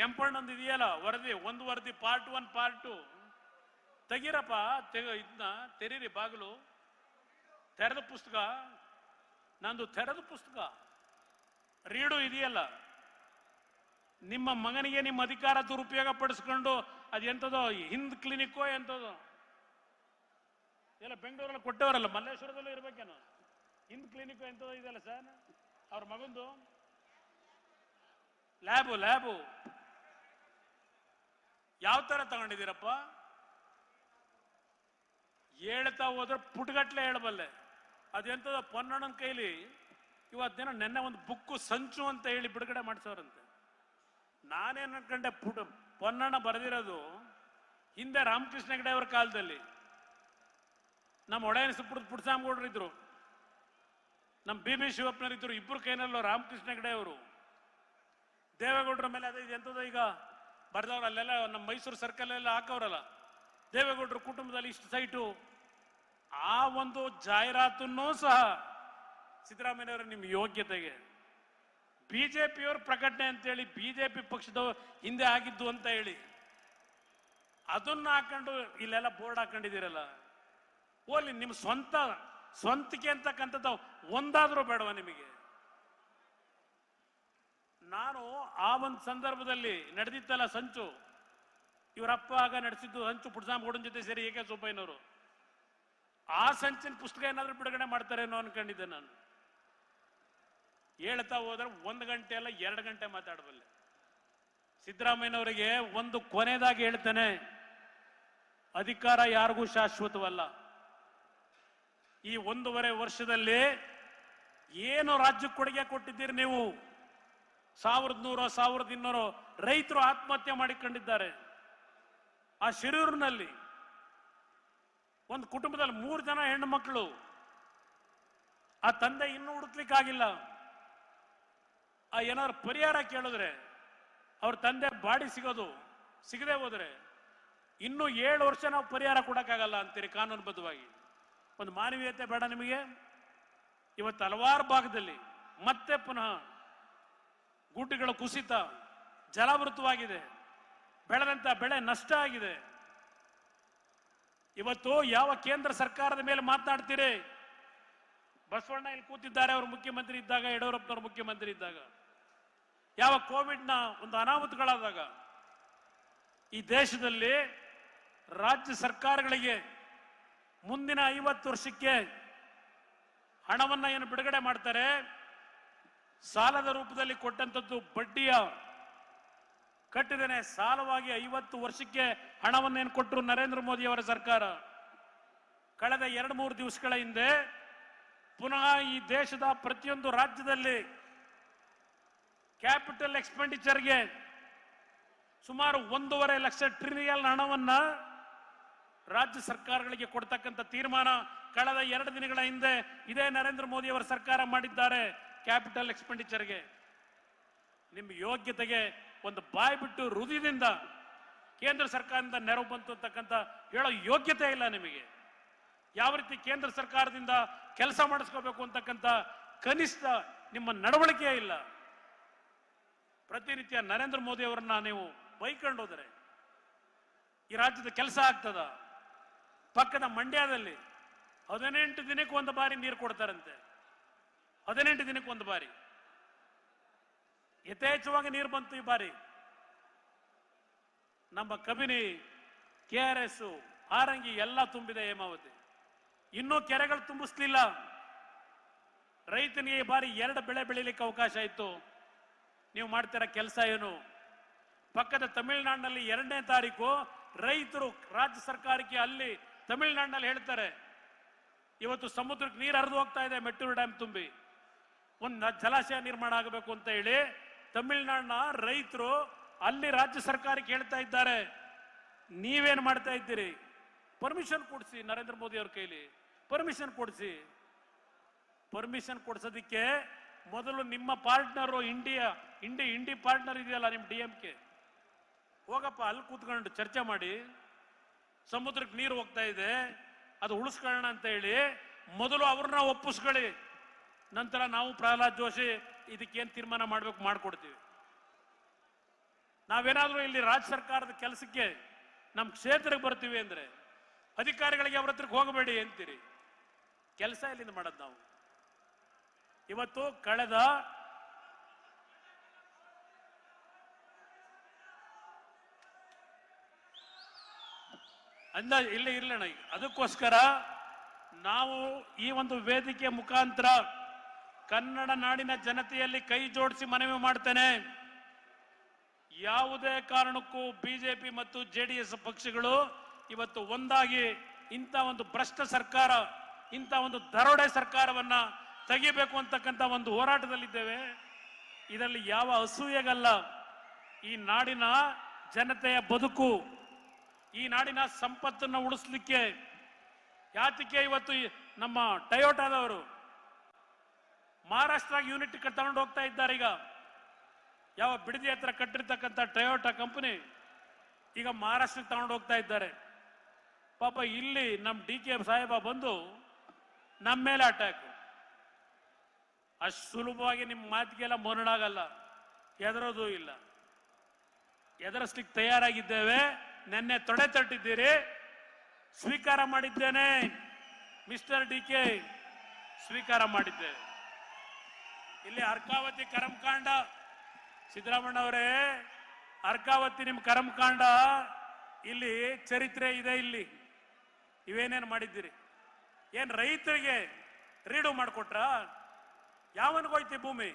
ಕೆಂಪಣ್ಣಂದು ಇದೆಯಲ್ಲ, ವರದಿ, ಒಂದು ವರದಿ ಪಾರ್ಟ್ ಒನ್ ಪಾರ್ಟ್ ಟು ತೆಗೀರಪ್ಪ, ತೆಗ, ಇದನ್ನ ತೆರೀರಿ ಬಾಗಿಲು. ತೆರೆದ ಪುಸ್ತಕ, ನಂದು ತೆರೆದ ಪುಸ್ತಕ. ರೀಡು ಇದೆಯಲ್ಲ, ನಿಮ್ಮ ಮಗನಿಗೆ ನಿಮ್ಮ ಅಧಿಕಾರ ದುರುಪಯೋಗ ಪಡಿಸ್ಕೊಂಡು ಅದೆಂಥದೋ ಹಿಂದ್ ಕ್ಲಿನಿಕ್ಕೋ ಎಂಥದೋ. ಇಲ್ಲ ಬೆಂಗಳೂರಲ್ಲಿ ಕೊಟ್ಟವರಲ್ಲ, ಮಲ್ಲೇಶ್ವರದಲ್ಲೂ ಇರಬೇಕೇನೋ. ಹಿಂದ್ ಕ್ಲಿನಿಕ್ ಎಂಥದೋ ಇದೆಯಲ್ಲ ಸರ್, ಅವ್ರ ಮಗಂದು. Lab lab. ಯಾವ ತರ ತಗೊಂಡಿದ್ದೀರಪ್ಪ? ಹೇಳ್ತಾ ಹೋದ್ರೆ ಪುಟ್ಗಟ್ಲೆ ಹೇಳಬಲ್ಲೆ. ಅದೆಂತದ ಪೊನ್ನಣ್ಣನ ಕೈಲಿ ಇವತ್ತಿನ ನೆನ್ನೆ ಒಂದು ಬುಕ್ಕು ಸಂಚು ಅಂತ ಹೇಳಿ ಬಿಡುಗಡೆ ಮಾಡಿಸೋರಂತೆ. ನಾನೇನು ಅನ್ಕೊಂಡೆ, ಪುಟ ಪೊನ್ನಣ್ಣ ಬರೆದಿರೋದು ಹಿಂದೆ ರಾಮಕೃಷ್ಣ ಹೆಗಡೆ ಕಾಲದಲ್ಲಿ. ನಮ್ಮ ಒಡೆಯನ ಸುಪ್ರದ ಪುಟ್ಸಾಮಗೌಡರು ಇದ್ರು. ನಮ್ಮ ಬಿ ಬಿ ಶಿವಪ್ಪನರಿದ್ರು ಇಬ್ಬರು ಕೈನಲ್ಲೂ ರಾಮಕೃಷ್ಣ ಹೆಗಡೆ ಅವರು. ದೇವೇಗೌಡರ ಮೇಲೆ ಅದೇ ಎಂಥದ್ದು ಈಗ? ಬರ್ದವ್ರು ಅಲ್ಲೆಲ್ಲ ನಮ್ಮ ಮೈಸೂರು ಸರ್ಕಲ್ ಎಲ್ಲ ಹಾಕವ್ರಲ್ಲ. ದೇವೇಗೌಡರ ಕುಟುಂಬದಲ್ಲಿ ಇಷ್ಟು ಸೈಟು ಆ ಒಂದು ಜಾಹೀರಾತನ್ನೂ ಸಹ ಸಿದ್ದರಾಮಯ್ಯನವರ ನಿಮ್ಮ ಯೋಗ್ಯತೆಗೆ. ಬಿಜೆಪಿಯವ್ರ ಪ್ರಕಟಣೆ ಅಂತೇಳಿ ಬಿಜೆಪಿ ಪಕ್ಷದ ಹಿಂದೆ ಆಗಿದ್ದು ಅಂತ ಹೇಳಿ. ಅದನ್ನ ಹಾಕೊಂಡು ಇಲ್ಲೆಲ್ಲ ಬೋರ್ಡ್ ಹಾಕೊಂಡಿದ್ದೀರಲ್ಲ. ಓಲಿ ನಿಮ್ಮ ಸ್ವಂತ, ಸ್ವಂತಿಕೆ ಅಂತಕ್ಕಂಥದ್ದು ಒಂದಾದರೂ ಬೇಡವಾ ನಿಮಗೆ? ನಾನು ಆ ಒಂದು ಸಂದರ್ಭದಲ್ಲಿ ನಡೆದಿತ್ತಲ್ಲ ಸಂಚು ಇವರಪ್ಪ ಆಗ ನಡೆಸಿದ್ದು ಸಂಚು ಪುಟ್ಸಾಮಗೌಡನ ಜೊತೆ ಸೇರಿ ಏಕೆ ಸುಬ್ಬಯ್ಯನವರು ಆ ಸಂಚಿನ ಪುಸ್ತಕ ಏನಾದ್ರೂ ಬಿಡುಗಡೆ ಮಾಡ್ತಾರೇನೋ ಅನ್ಕೊಂಡಿದ್ದೆ ನಾನು. ಹೇಳ್ತಾ ಹೋದ್ರೆ ಒಂದು ಗಂಟೆ ಅಲ್ಲ, ಎರಡು ಗಂಟೆ ಮಾತಾಡಬಲ್ಲೆ. ಸಿದ್ದರಾಮಯ್ಯನವರಿಗೆ ಒಂದು ಕೊನೆದಾಗಿ ಹೇಳ್ತೇನೆ, ಅಧಿಕಾರ ಯಾರಿಗೂ ಶಾಶ್ವತವಲ್ಲ. ಈ ಒಂದೂವರೆ ವರ್ಷದಲ್ಲಿ ಏನು ರಾಜ್ಯಕ್ಕೆ ಕೊಡುಗೆ ಕೊಟ್ಟಿದ್ದೀರಿ ನೀವು? ಸಾವಿರದ ನೂರ, ಸಾವಿರದ ಇನ್ನೂರು ರೈತರು ಆತ್ಮಹತ್ಯೆ ಮಾಡಿಕೊಂಡಿದ್ದಾರೆ. ಆ ಶಿರೂರಿನಲ್ಲಿ ಒಂದು ಕುಟುಂಬದಲ್ಲಿ ಮೂರು ಜನ ಹೆಣ್ಣು ಮಕ್ಕಳು ಆ ತಂದೆ ಇನ್ನೂ ಹುಡುಕ್ಲಿಕ್ಕಾಗಿಲ್ಲ. ಆ ಏನಾದ್ರು ಪರಿಹಾರ ಕೇಳಿದ್ರೆ ಅವ್ರ ತಂದೆ ಬಾಡಿ ಸಿಗೋದು ಸಿಗದೆ ಹೋದ್ರೆ ಇನ್ನೂ ಏಳು ವರ್ಷ ನಾವು ಪರಿಹಾರ ಕೊಡಕ್ಕಾಗಲ್ಲ ಅಂತೀರಿ ಕಾನೂನುಬದ್ಧವಾಗಿ. ಒಂದು ಮಾನವೀಯತೆ ಬೇಡ ನಿಮಗೆ. ಇವತ್ತು ಹಲವಾರು ಭಾಗದಲ್ಲಿ ಮತ್ತೆ ಪುನಃ ಗುಡ್ಡಗಳ ಕುಸಿತ ಜಲಾವೃತವಾಗಿದೆ. ಬೆಳೆದಂತ ಬೆಳೆ ನಷ್ಟ ಆಗಿದೆ. ಇವತ್ತು ಯಾವ ಕೇಂದ್ರ ಸರ್ಕಾರದ ಮೇಲೆ ಮಾತನಾಡ್ತೀರಿ? ಬಸವಣ್ಣ ಇಲ್ಲಿ ಕೂತಿದ್ದಾರೆ, ಅವರು ಮುಖ್ಯಮಂತ್ರಿ ಇದ್ದಾಗ, ಯಡಿಯೂರಪ್ಪನವರು ಮುಖ್ಯಮಂತ್ರಿ ಇದ್ದಾಗ. ಯಾವ ಕೋವಿಡ್ನ ಒಂದು ಅನಾಹುತಗಳಾದಾಗ ಈ ದೇಶದಲ್ಲಿ ರಾಜ್ಯ ಸರ್ಕಾರಗಳಿಗೆ ಮುಂದಿನ ಐವತ್ತು ವರ್ಷಕ್ಕೆ ಹಣವನ್ನ ಏನು ಬಿಡುಗಡೆ ಮಾಡ್ತಾರೆ? ಸಾಲದ ರೂಪದಲ್ಲಿ ಕೊಟ್ಟಂತದ್ದು ಬಡ್ಡಿಯ ಕಟ್ಟಿದನೆ. ಸಾಲವಾಗಿ ಐವತ್ತು ವರ್ಷಕ್ಕೆ ಹಣವನ್ನೇನು ಕೊಟ್ಟರು ನರೇಂದ್ರ ಮೋದಿ ಅವರ ಸರ್ಕಾರ? ಕಳೆದ ಎರಡು ಮೂರು ದಿವಸಗಳ ಹಿಂದೆ ಪುನಃ ಈ ದೇಶದ ಪ್ರತಿಯೊಂದು ರಾಜ್ಯದಲ್ಲಿ ಕ್ಯಾಪಿಟಲ್ ಎಕ್ಸ್ಪೆಂಡಿಚರ್ಗೆ ಸುಮಾರು ಒಂದೂವರೆ ಲಕ್ಷ ಟ್ರಿಲಿಯನ್ ಹಣವನ್ನ ರಾಜ್ಯ ಸರ್ಕಾರಗಳಿಗೆ ಕೊಡ್ತಕ್ಕಂಥ ತೀರ್ಮಾನ ಕಳೆದ ಎರಡು ದಿನಗಳ ಹಿಂದೆ ಇದೇ ನರೇಂದ್ರ ಮೋದಿ ಅವರ ಸರ್ಕಾರ ಮಾಡಿದ್ದಾರೆ. ಕ್ಯಾಪಿಟಲ್ ಎಕ್ಸ್ಪೆಂಡಿಚರ್ಗೆ ನಿಮ್ಮ ಯೋಗ್ಯತೆಗೆ ಒಂದು ಬಾಯಿ ಬಿಟ್ಟು ಹೃದಯದಿಂದ ಕೇಂದ್ರ ಸರ್ಕಾರದಿಂದ ನೆರವು ಬಂತು ಅಂತಕ್ಕಂಥ ಹೇಳೋ ಯೋಗ್ಯತೆ ಇಲ್ಲ ನಿಮಗೆ. ಯಾವ ರೀತಿ ಕೇಂದ್ರ ಸರ್ಕಾರದಿಂದ ಕೆಲಸ ಮಾಡಿಸ್ಕೋಬೇಕು ಅಂತಕ್ಕಂಥ ಕನಿಷ್ಠ ನಿಮ್ಮ ನಡವಳಿಕೆ ಇಲ್ಲ. ಪ್ರತಿನಿತ್ಯ ನರೇಂದ್ರ ಮೋದಿ ಅವರನ್ನ ನೀವು ಬೈಕೊಂಡು ಹೋದರೆ ಈ ರಾಜ್ಯದ ಕೆಲಸ ಆಗ್ತದ? ಪಕ್ಕದ ಮಂಡ್ಯದಲ್ಲಿ ಹದಿನೆಂಟು ದಿನಕ್ಕೆ ಒಂದು ಬಾರಿ ನೀರು ಕೊಡ್ತಾರಂತೆ. ಹದಿನೆಂಟು ದಿನಕ್ಕೆ ಒಂದು ಬಾರಿ. ಯಥೇಚ್ಛವಾಗಿ ನೀರು ಬಂತು ಈ ಬಾರಿ. ನಮ್ಮ Kabini, K R S, Harangi ಎಲ್ಲ ತುಂಬಿದೆ ಹೇಮಾವತಿ. ಇನ್ನೂ ಕೆರೆಗಳು ತುಂಬಿಸ್ಲಿಲ್ಲ. ರೈತನಿಗೆ ಈ ಬಾರಿ ಎರಡು ಬೆಳೆ ಬೆಳಿಲಿಕ್ಕೆ ಅವಕಾಶ ಇತ್ತು. ನೀವು ಮಾಡ್ತಿರೋ ಕೆಲಸ ಏನು? ಪಕ್ಕದ ತಮಿಳುನಾಡಿನಲ್ಲಿ ಎರಡನೇ ತಾರೀಕು ರೈತರು ರಾಜ್ಯ ಸರ್ಕಾರಕ್ಕೆ ಅಲ್ಲಿ ತಮಿಳುನಾಡಿನಲ್ಲಿ ಹೇಳ್ತಾರೆ, ಇವತ್ತು ಸಮುದ್ರಕ್ಕೆ ನೀರು ಹರಿದು ಹೋಗ್ತಾ ಇದೆ, ಮೆಟ್ಟೂರು ಡ್ಯಾಮ್ ತುಂಬಿ. ಒಂದು ಜಲಾಶಯ ನಿರ್ಮಾಣ ಆಗಬೇಕು ಅಂತ ಹೇಳಿ ತಮಿಳುನಾಡಿನ ರೈತರು ಅಲ್ಲಿ ರಾಜ್ಯ ಸರ್ಕಾರಕ್ಕೆ ಹೇಳ್ತಾ ಇದ್ದಾರೆ. ನೀವೇನು ಮಾಡ್ತಾ ಇದ್ದೀರಿ? ಪರ್ಮಿಷನ್ ಕೊಡಿಸಿ, ನರೇಂದ್ರ ಮೋದಿ ಅವ್ರ ಕೈಲಿ. ಪರ್ಮಿಷನ್ ಕೊಡಿಸಿ. ಪರ್ಮಿಷನ್ ಕೊಡಿಸೋದಕ್ಕೆ ಮೊದಲು ನಿಮ್ಮ ಪಾರ್ಟ್ನರು ಇಂಡಿಯಾ ಇಂಡಿ ಇಂಡಿ ಪಾರ್ಟ್ನರ್ ಇದೆಯಲ್ಲ ನಿಮ್ಮ ಡಿ ಎಂ ಕೆ? ಹೋಗಪ್ಪ, ಅಲ್ಲಿ ಕೂತ್ಕೊಂಡು ಚರ್ಚೆ ಮಾಡಿ. ಸಮುದ್ರಕ್ಕೆ ನೀರು ಹೋಗ್ತಾ ಇದೆ. ಅದು ಉಳಿಸ್ಕೊಳ್ಳೋಣ ಅಂತ ಹೇಳಿ ಮೊದಲು ಅವ್ರನ್ನ ಒಪ್ಪಿಸ್ಕೊಳ್ಳಿ. ನಂತರ ನಾವು ಪ್ರಹ್ಲಾದ್ ಜೋಶಿ ಇದಕ್ಕೇನು ತೀರ್ಮಾನ ಮಾಡ್ಬೇಕು ಮಾಡ್ಕೊಡ್ತೀವಿ. ನಾವೇನಾದ್ರೂ ಇಲ್ಲಿ ರಾಜ್ಯ ಸರ್ಕಾರದ ಕೆಲಸಕ್ಕೆ ನಮ್ಮ ಕ್ಷೇತ್ರಕ್ಕೆ ಬರ್ತೀವಿ ಅಂದ್ರೆ ಅಧಿಕಾರಿಗಳಿಗೆ ಅವ್ರ ಹತ್ರಕ್ಕೆ ಹೋಗಬೇಡಿ ಅಂತೀರಿ. ಕೆಲಸ ಇಲ್ಲಿಂದ ಮಾಡೋದು ನಾವು? ಇವತ್ತು ಕಳೆದ ಅಂದ ಇಲ್ಲೇ ಇರ್ಲಣ್ಣ ಅದಕ್ಕೋಸ್ಕರ ನಾವು ಈ ಒಂದು ವೇದಿಕೆ ಮುಖಾಂತರ ಕನ್ನಡ ನಾಡಿನ ಜನತೆಯಲ್ಲಿ ಕೈ ಜೋಡಿಸಿ ಮನವಿ ಮಾಡ್ತೇನೆ. ಯಾವುದೇ ಕಾರಣಕ್ಕೂ ಬಿಜೆಪಿ ಮತ್ತು ಜೆಡಿಎಸ್ ಪಕ್ಷಗಳು ಇವತ್ತು ಒಂದಾಗಿ ಇಂಥ ಒಂದು ಭ್ರಷ್ಟ ಸರ್ಕಾರ, ಇಂಥ ಒಂದು ದರೋಡೆ ಸರ್ಕಾರವನ್ನ ತೆಗಿಬೇಕು ಅಂತಕ್ಕಂಥ ಒಂದು ಹೋರಾಟದಲ್ಲಿದ್ದೇವೆ. ಇದರಲ್ಲಿ ಯಾವ ಅಸೂಯೆಗಲ್ಲ. ಈ ನಾಡಿನ ಜನತೆಯ ಬದುಕು, ಈ ನಾಡಿನ ಸಂಪತ್ತನ್ನು ಉಳಿಸ್ಲಿಕ್ಕೆ ಯಾತಕ್ಕೆ ಇವತ್ತು ನಮ್ಮ ಟಯೋಟಾದವರು ಮಹಾರಾಷ್ಟ್ರ ಯೂನಿಟ್ ತಗೊಂಡು ಹೋಗ್ತಾ ಇದ್ದಾರೆ ಈಗ. ಯಾವ ಬಿಡದಿ ಹತ್ರ ಕಟ್ಟಿರ್ತಕ್ಕಂಥ ಟೊಯೋಟಾ ಕಂಪನಿ ಈಗ ಮಹಾರಾಷ್ಟ್ರಕ್ಕೆ ತಗೊಂಡು ಹೋಗ್ತಾ ಇದ್ದಾರೆ. ಪಾಪ ಇಲ್ಲಿ ನಮ್ಮ ಡಿ ಕೆ ಸಾಹೇಬ ಬಂದು ನಮ್ಮ ಮೇಲೆ ಅಟ್ಯಾಕ್ ಅಷ್ಟು ಸುಲಭವಾಗಿ ನಿಮ್ಮ ಮಾತಿಗೆಲ್ಲ ಆಗಲ್ಲ. ಎದರೋದು ಇಲ್ಲ. ಎದುರಿಸ್ಲಿಕ್ಕೆ ತಯಾರಾಗಿದ್ದೇವೆ. ನಿನ್ನೆ ತೊಡೆ ತಟ್ಟಿದ್ದೀರಿ. ಸ್ವೀಕಾರ ಮಾಡಿದ್ದೇನೆ. ಮಿಸ್ಟರ್ ಡಿ ಕೆ, ಸ್ವೀಕಾರ ಮಾಡಿದ್ದೇವೆ. ಇಲ್ಲಿ ಅರ್ಕಾವತಿ ಸಿದ್ಧರಾಮಣ್ಣ ಅವರೇ ಅರ್ಕಾವತಿ ನಿಮ್ ಕರಮಕಾಂಡ. ಇಲ್ಲಿ ಚರಿತ್ರೆ ಇದೆ ಇಲ್ಲಿ. ಇವೇನೇನು ಮಾಡಿದ್ದೀರಿ? ಏನ್ ರೈತರಿಗೆ ರೀಡು ಮಾಡಿಕೊಟ್ರ? ಯಾವನಿಗೋಯ್ತಿ ಭೂಮಿ?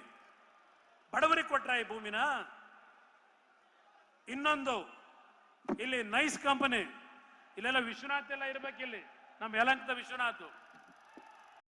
ಬಡವರಿಗೆ ಕೊಟ್ರ ಈ ಭೂಮಿನ? ಇನ್ನೊಂದು, ಇಲ್ಲಿ ನೈಸ್ ಕಂಪನಿ. ಇಲ್ಲೆಲ್ಲ ವಿಶ್ವನಾಥ್ ಎಲ್ಲ ಇರ್ಬೇಕು ಇಲ್ಲಿ ನಮ್ಮ ಯಲಂಕದ ವಿಶ್ವನಾಥ್.